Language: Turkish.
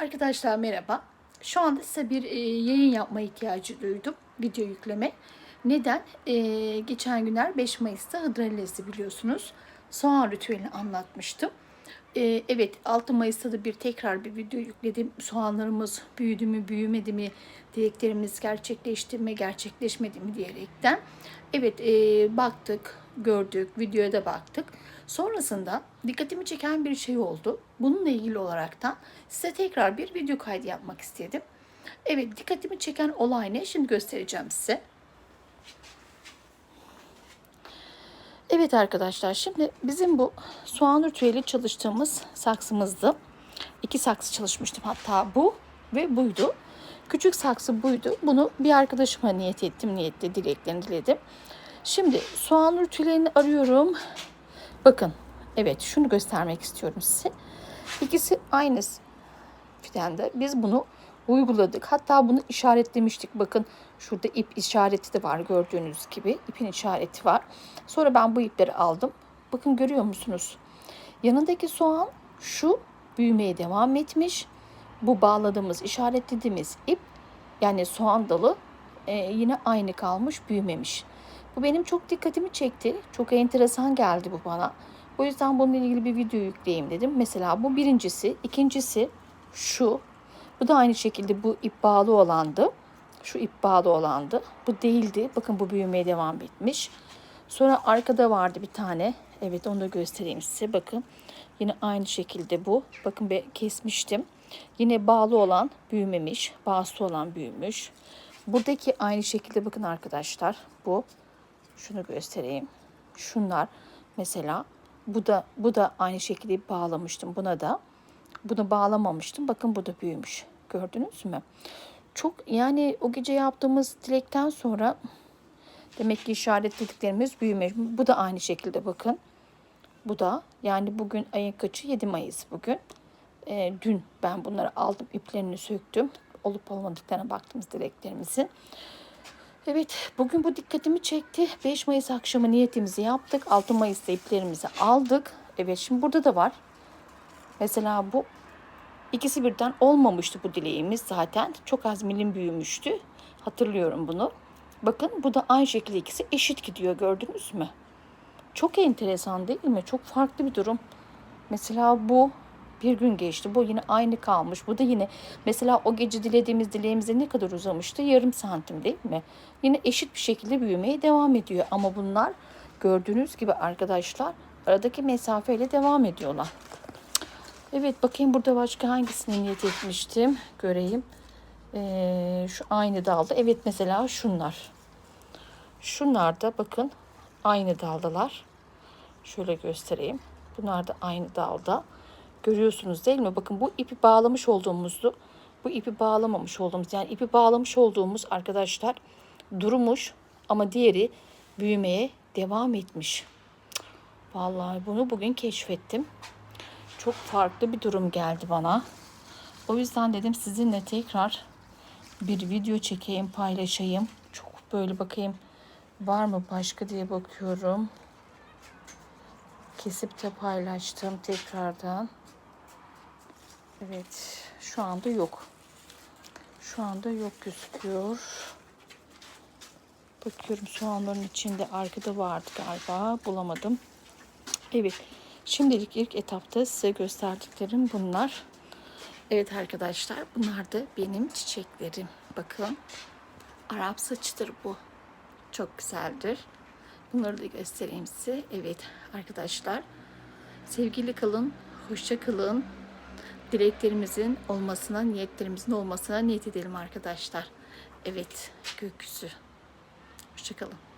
Arkadaşlar merhaba. Şu anda size bir e, yayın yapma ihtiyacı duydum. Video yükleme. Neden? E, geçen günler 5 Mayıs'ta Hıdrellez'i biliyorsunuz. Soğan ritüelini anlatmıştım. E, evet 6 Mayıs'ta da bir tekrar bir video yükledim. Soğanlarımız büyüdü mü büyümedi mi? Dileklerimiz gerçekleşti mi gerçekleşmedi mi diyerekten. Evet e, baktık gördük videoya da baktık. Sonrasında dikkatimi çeken bir şey oldu. Bununla ilgili olaraktan size tekrar bir video kaydı yapmak istedim. Evet dikkatimi çeken olay ne? Şimdi göstereceğim size. Evet arkadaşlar şimdi bizim bu soğan ritüeli çalıştığımız saksımızdı. İki saksı çalışmıştım hatta bu ve buydu. Küçük saksı buydu. Bunu bir arkadaşıma niyet ettim. Niyetle dileklerini diledim. Şimdi soğan ritüelini arıyorum. Bakın evet şunu göstermek istiyorum size. İkisi aynı fidende. Biz bunu uyguladık. Hatta bunu işaretlemiştik. Bakın şurada ip işareti de var gördüğünüz gibi. ipin işareti var. Sonra ben bu ipleri aldım. Bakın görüyor musunuz? Yanındaki soğan şu büyümeye devam etmiş. Bu bağladığımız, işaretlediğimiz ip yani soğan dalı e, yine aynı kalmış, büyümemiş. Bu benim çok dikkatimi çekti. Çok enteresan geldi bu bana. O yüzden bununla ilgili bir video yükleyeyim dedim. Mesela bu birincisi. ikincisi şu. Bu da aynı şekilde bu ip bağlı olandı. Şu ip bağlı olandı. Bu değildi. Bakın bu büyümeye devam etmiş. Sonra arkada vardı bir tane. Evet onu da göstereyim size. Bakın yine aynı şekilde bu. Bakın ben kesmiştim. Yine bağlı olan büyümemiş. Bağısı olan büyümüş. Buradaki aynı şekilde bakın arkadaşlar. Bu. Şunu göstereyim. Şunlar mesela bu da bu da aynı şekilde bağlamıştım buna da. Bunu bağlamamıştım. Bakın bu da büyümüş. Gördünüz mü? Çok yani o gece yaptığımız dilekten sonra demek ki işaretlediklerimiz büyümüş. Bu da aynı şekilde bakın. Bu da yani bugün ayın kaçı? 7 Mayıs bugün. Ee, dün ben bunları aldım iplerini söktüm. Olup olmadıklarına baktığımız dileklerimizin. Evet bugün bu dikkatimi çekti. 5 Mayıs akşamı niyetimizi yaptık. 6 Mayıs'ta iplerimizi aldık. Evet şimdi burada da var. Mesela bu ikisi birden olmamıştı bu dileğimiz zaten. Çok az milim büyümüştü. Hatırlıyorum bunu. Bakın bu da aynı şekilde ikisi eşit gidiyor gördünüz mü? Çok enteresan değil mi? Çok farklı bir durum. Mesela bu bir gün geçti. Bu yine aynı kalmış. Bu da yine mesela o gece dilediğimiz dileğimize ne kadar uzamıştı? Yarım santim değil mi? Yine eşit bir şekilde büyümeye devam ediyor. Ama bunlar gördüğünüz gibi arkadaşlar aradaki mesafeyle devam ediyorlar. Evet bakayım burada başka hangisini niyet etmiştim. Göreyim. Ee, şu aynı dalda. Evet mesela şunlar. Şunlar da bakın aynı daldalar. Şöyle göstereyim. Bunlar da aynı dalda. Görüyorsunuz değil mi? Bakın bu ipi bağlamış olduğumuzdu. Bu ipi bağlamamış olduğumuz yani ipi bağlamış olduğumuz arkadaşlar durmuş ama diğeri büyümeye devam etmiş. Vallahi bunu bugün keşfettim. Çok farklı bir durum geldi bana. O yüzden dedim sizinle tekrar bir video çekeyim, paylaşayım. Çok böyle bakayım var mı başka diye bakıyorum. Kesip de paylaştım tekrardan. Evet, şu anda yok. Şu anda yok gözüküyor. Bakıyorum soğanların içinde arkada vardı galiba. Bulamadım. Evet. Şimdilik ilk etapta size gösterdiklerim bunlar. Evet arkadaşlar bunlar da benim çiçeklerim. Bakın. Arap saçıdır bu. Çok güzeldir. Bunları da göstereyim size. Evet arkadaşlar. Sevgili kalın. Hoşça kalın. Dileklerimizin olmasına, niyetlerimizin olmasına niyet edelim arkadaşlar. Evet gökyüzü. Hoşçakalın.